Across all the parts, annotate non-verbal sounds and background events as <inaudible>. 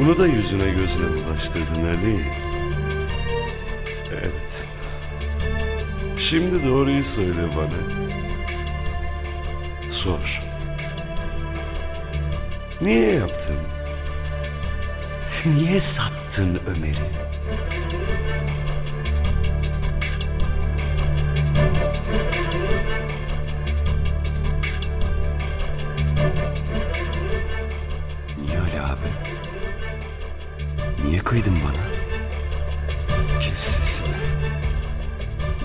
Bunu da yüzüne gözüne bulaştırdın Ali. Evet. Şimdi doğruyu söyle bana. Sor. Niye yaptın? Niye sattın Ömer'i? Niye kıydın bana? Kes sesini.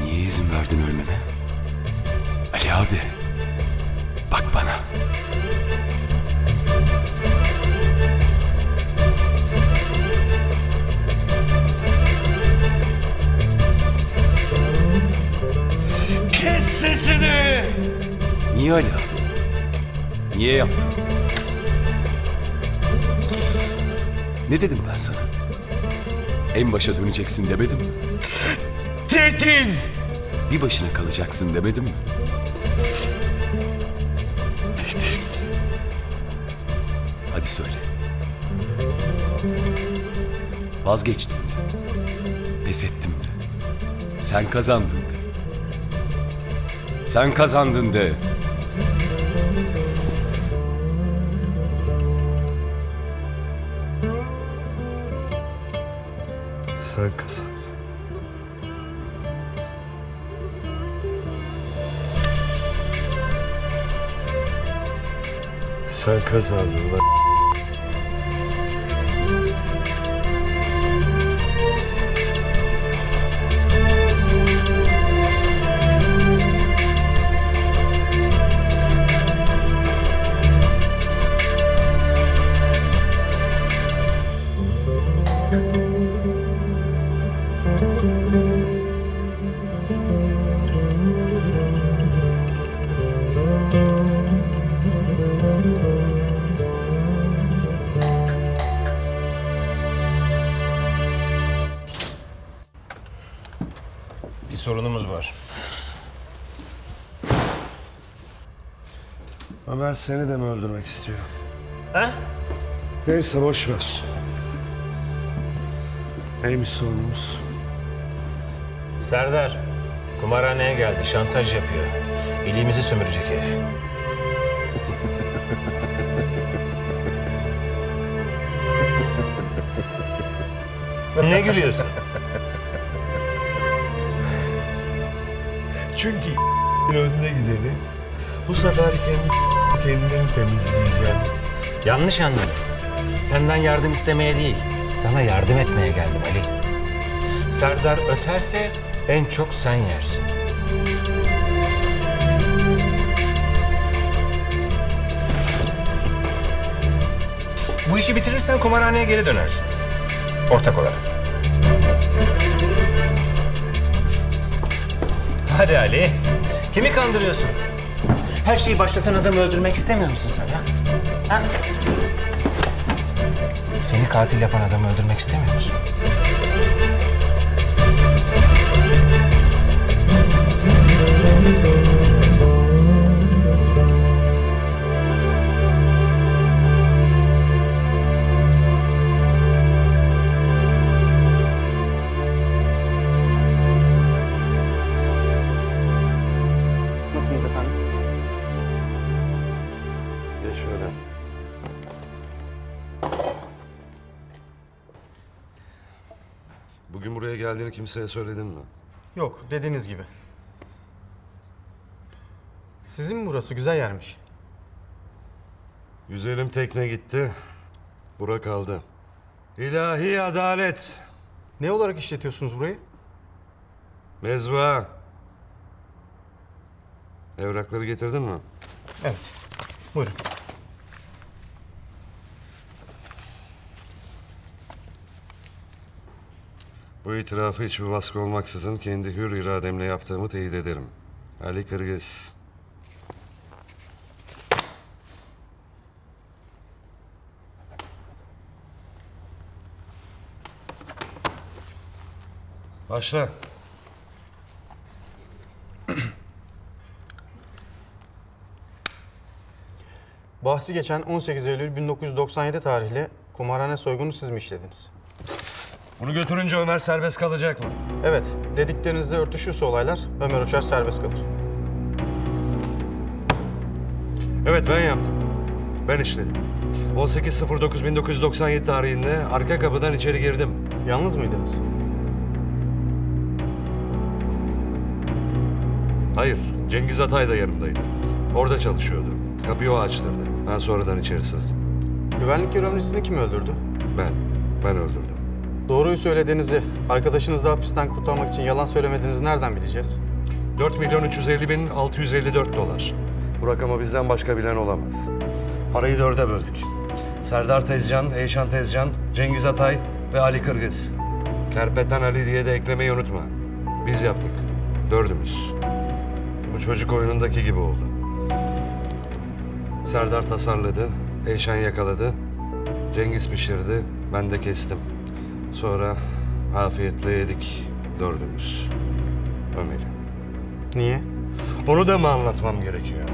Niye izin verdin ölmeme? Ali abi. Bak bana. Kes sesini! Niye Ali abi? Niye yaptın? Ne dedim ben sana? En başa döneceksin demedim mi? Dedin! Bir başına kalacaksın demedim mi? Dedin. Hadi söyle. Vazgeçtim de. Pes ettim de. Sen kazandın de. Sen kazandın de. Sen kazandın. Sen kazandın lan. Ömer seni de mi öldürmek istiyor? He? Neyse boş ver. Neymiş sorunumuz? Serdar, kumarhaneye geldi, şantaj yapıyor. İliğimizi sömürecek herif. <laughs> ne gülüyorsun? Çünkü <laughs> önüne gideni bu sefer kendi kendin temizleyeceğim. Yanlış anladın. Senden yardım istemeye değil, sana yardım etmeye geldim Ali. Serdar öterse en çok sen yersin. Bu işi bitirirsen kumarhaneye geri dönersin. Ortak olarak. Hadi Ali. Kimi kandırıyorsun? Her şeyi başlatan adamı öldürmek istemiyor musun sen ya? Ha? Seni katil yapan adamı öldürmek istemiyor musun? Bugün buraya geldiğini kimseye söyledin mi? Yok, dediğiniz gibi. Sizin mi burası? Güzel yermiş. Güzelim tekne gitti. Bura kaldı. İlahi adalet. Ne olarak işletiyorsunuz burayı? Mezba. Evrakları getirdin mi? Evet. Buyurun. Bu itirafı hiçbir baskı olmaksızın kendi hür irademle yaptığımı teyit ederim. Ali Kırgız. Başla. Bahsi geçen 18 Eylül 1997 tarihli Kumarhane soygunu siz mi işlediniz? Bunu götürünce Ömer serbest kalacak mı? Evet, dediklerinizle örtüşürse olaylar Ömer Uçar serbest kalır. Evet ben yaptım. Ben işledim. 18.09.1997 tarihinde arka kapıdan içeri girdim. Yalnız mıydınız? Hayır, Cengiz Atay da yanımdaydı. Orada çalışıyordu. Kapıyı o açtırdı. Ben sonradan içeri sızdım. Güvenlik görevlisini kim öldürdü? Ben, ben öldürdüm. Doğruyu söylediğinizi, arkadaşınızı hapisten kurtarmak için yalan söylemediğinizi nereden bileceğiz? 4 milyon 350 bin 654 dolar. Bu rakamı bizden başka bilen olamaz. Parayı dörde böldük. Serdar Tezcan, Eyşan Tezcan, Cengiz Atay ve Ali Kırgız. Kerpeten Ali diye de eklemeyi unutma. Biz yaptık. Dördümüz. Bu çocuk oyunundaki gibi oldu. Serdar tasarladı, Eyşan yakaladı, Cengiz pişirdi, ben de kestim. Sonra afiyetle yedik dördümüz. Ömer'i. Niye? Onu da mı anlatmam gerekiyor?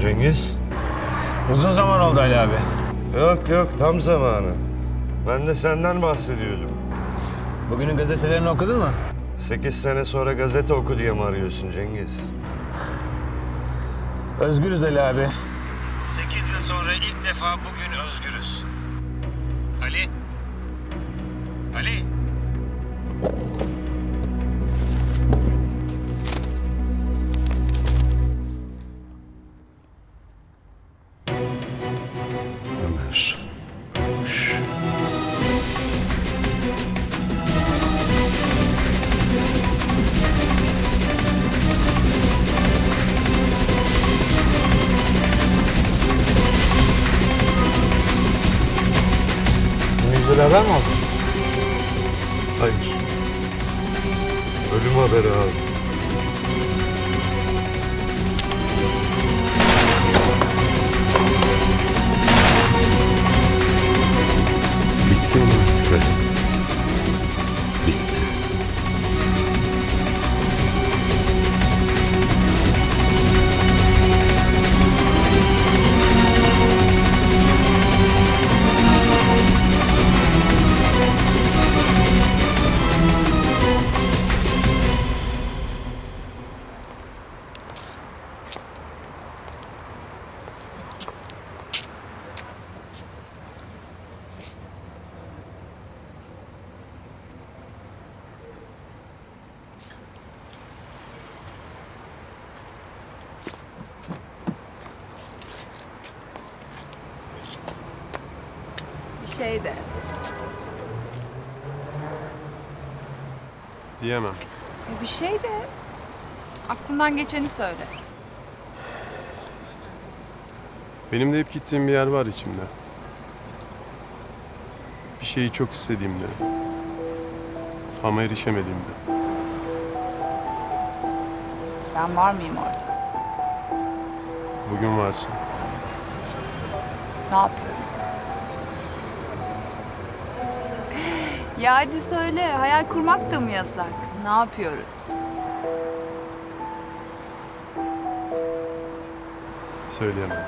Cengiz? Uzun zaman oldu Ali abi. Yok yok tam zamanı. Ben de senden bahsediyordum. Bugünün gazetelerini okudun mu? Sekiz sene sonra gazete oku diye mi arıyorsun Cengiz? Özgürüz Ali abi. Sekiz yıl sonra ilk defa bugün özgürüz. Ali? Ali? Haber mi aldın? Hayır. Ölüm haberi aldım. Bitti mi artık Ali? Bir şey de. Diyemem. Ya Bir şey de. Aklından geçeni söyle. Benim de hep gittiğim bir yer var içimde. Bir şeyi çok istediğimde. Ama erişemediğimde. Ben var mıyım orada? Bugün varsın. Ne yapıyoruz? Ya hadi söyle. Hayal kurmak da mı yasak? Ne yapıyoruz? Söyleyemem.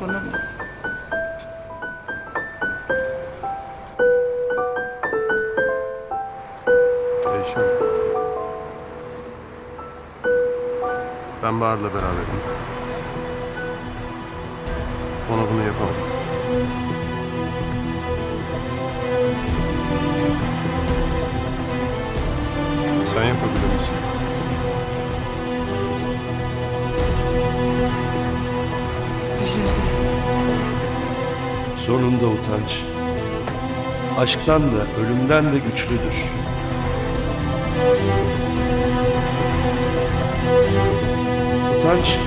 Bunu mu? Eyşan. Ben Bahar'la beraberim. Ona bunu yapamam. Sen yapabilir misin? Üzüldüm. Sonunda utanç. Aşktan da ölümden de güçlüdür. Utanç